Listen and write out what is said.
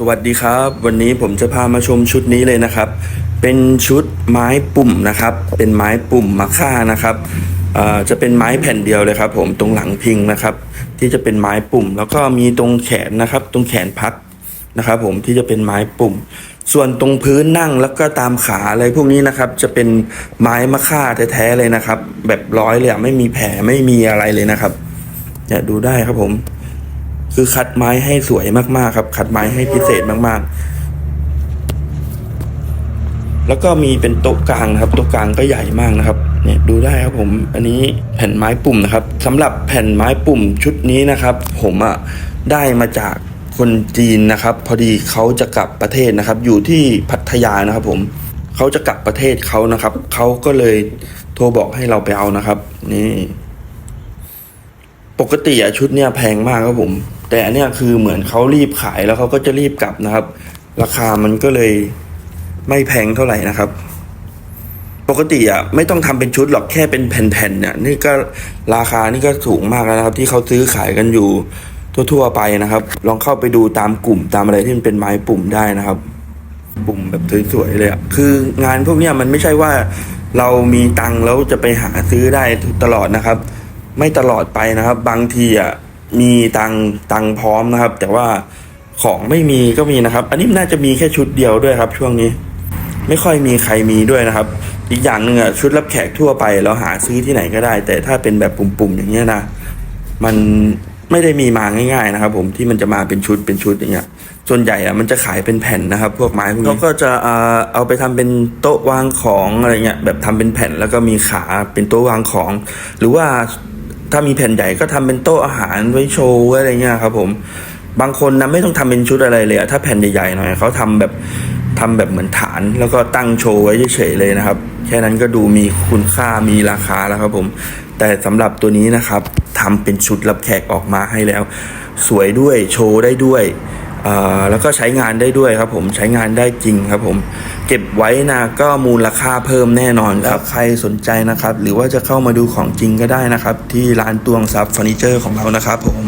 สวัสดีครับ วันนี้ผมจะพามาชมชุดนี้เลยนะครับ เป็นชุดไม้ปุ่มนะครับ เป็นไม้ปุ่มมะค่านะครับจะเป็นไม้แผ่นเดียวเลยครับ ผมตรงหลังพิงนะครับ ที่จะเป็นไม้ปุ่ม แล้วก็มีตรงแขนนะครับ ตรงแขนพัดนะครับ ผมที่จะเป็นไม้ปุ่ม ส่วนตรงพื้นนั่งแล้วก็ตามขาอะไรพวกนี้นะครับ จะเป็นไม้มะค่าแท้ๆเลยนะครับ แบบร้อยเลยไม่มีแผลไม่มีอะไรเลยนะครับเนี่ยดูได้ครับผม คือคัดไม้ให้สวยมากๆ ครับ คัดไม้ให้พิเศษมากๆ แล้วก็มีเป็นโต๊ะกลางนะครับโต๊ะกลางก็ใหญ่มากนะครับ เนี่ยดูได้ครับผม อันนี้แผ่นไม้ปุ่มนะครับสำหรับแผ่นไม้ปุ่มชุดนี้นะครับ ผมอะได้มาจากคนจีนนะครับ พอดีเขาจะกลับประเทศนะครับ อยู่ที่พัทยานะครับ ผมเขาจะกลับประเทศเขานะครับเขาก็เลยโทรบอกให้เราไปเอานะครับ นี่ ปกติอะชุดเนี้ยแพงมากครับผม แต่อันเนี้ยคือเหมือนเขารีบขายแล้วเขาก็จะรีบกลับนะครับ ราคามันก็เลยไม่แพงเท่าไหร่นะครับ ปกติอะไม่ต้องทำเป็นชุดหรอกแค่เป็นแผ่นๆเนี่ยนี่ก็ราคานี่ก็สูงมากแล้วนะครับ ที่เขาซื้อขายกันอยู่ทั่วๆไปนะครับ ลองเข้าไปดูตามกลุ่มตามอะไรที่มันเป็นไม้ปุ่มได้นะครับ ปุ่มแบบสวยๆเลยอะคืองานพวกเนี้ยมันไม่ใช่ว่าเรามีตังค์แล้วจะไปหาซื้อได้ตลอดนะครับ ไม่ตลอดไปนะครับ บางทีอะ มีตังตังพร้อมนะครับ แต่ว่าของไม่มีก็มีนะครับ อันนี้น่าจะมีแค่ชุดเดียวด้วยครับ ช่วงนี้ ไม่ค่อยมีใครมีด้วยนะครับ อีกอย่างหนึ่งอะชุดรับแขกทั่วไปเราหาซื้อที่ไหนก็ได้ แต่ถ้าเป็นแบบปุ่มๆอย่างเงี้ยนะมันไม่ได้มีมาง่าย ๆนะครับ ผมที่มันจะมาเป็นชุดเป็นชุดอย่างเงี้ย ส่วนใหญ่อะมันจะขายเป็นแผ่นนะครับ พวกไม้พวกนี้เขาก็จะเอ่อเอาไปทำเป็นโต๊ะวางของอะไรเงี้ยแบบทำเป็นแผ่นแล้วก็มีขาเป็นโต๊ะวางของ หรือว่า ถ้ามีแผ่นใหญ่ก็ทำเป็นโต๊ะอาหารไว้โชว์ไว้อะไรเงี้ยครับ ผม บางคนนะไม่ต้องทำเป็นชุดอะไรเลยอะถ้าแผ่นใหญ่ๆหน่อยเขาทำแบบทำแบบเหมือนฐานแล้วก็ตั้งโชว์ไว้เฉยๆเลยนะครับ แค่นั้นก็ดูมีคุณค่ามีราคาแล้วครับผม แต่สำหรับตัวนี้นะครับทำเป็นชุดรับแขกออกมาให้แล้ว สวยด้วยโชว์ได้ด้วย แล้วก็ใช้งานได้ด้วยครับผมใช้งานได้จริงครับผมเก็บไว้นะก็มูลค่าเพิ่มแน่นอนครับใครสนใจนะครับ หรือว่าจะเข้ามาดูของจริงก็ได้นะครับ ที่ร้านตวงซับเฟอร์นิเจอร์ของเรานะครับผม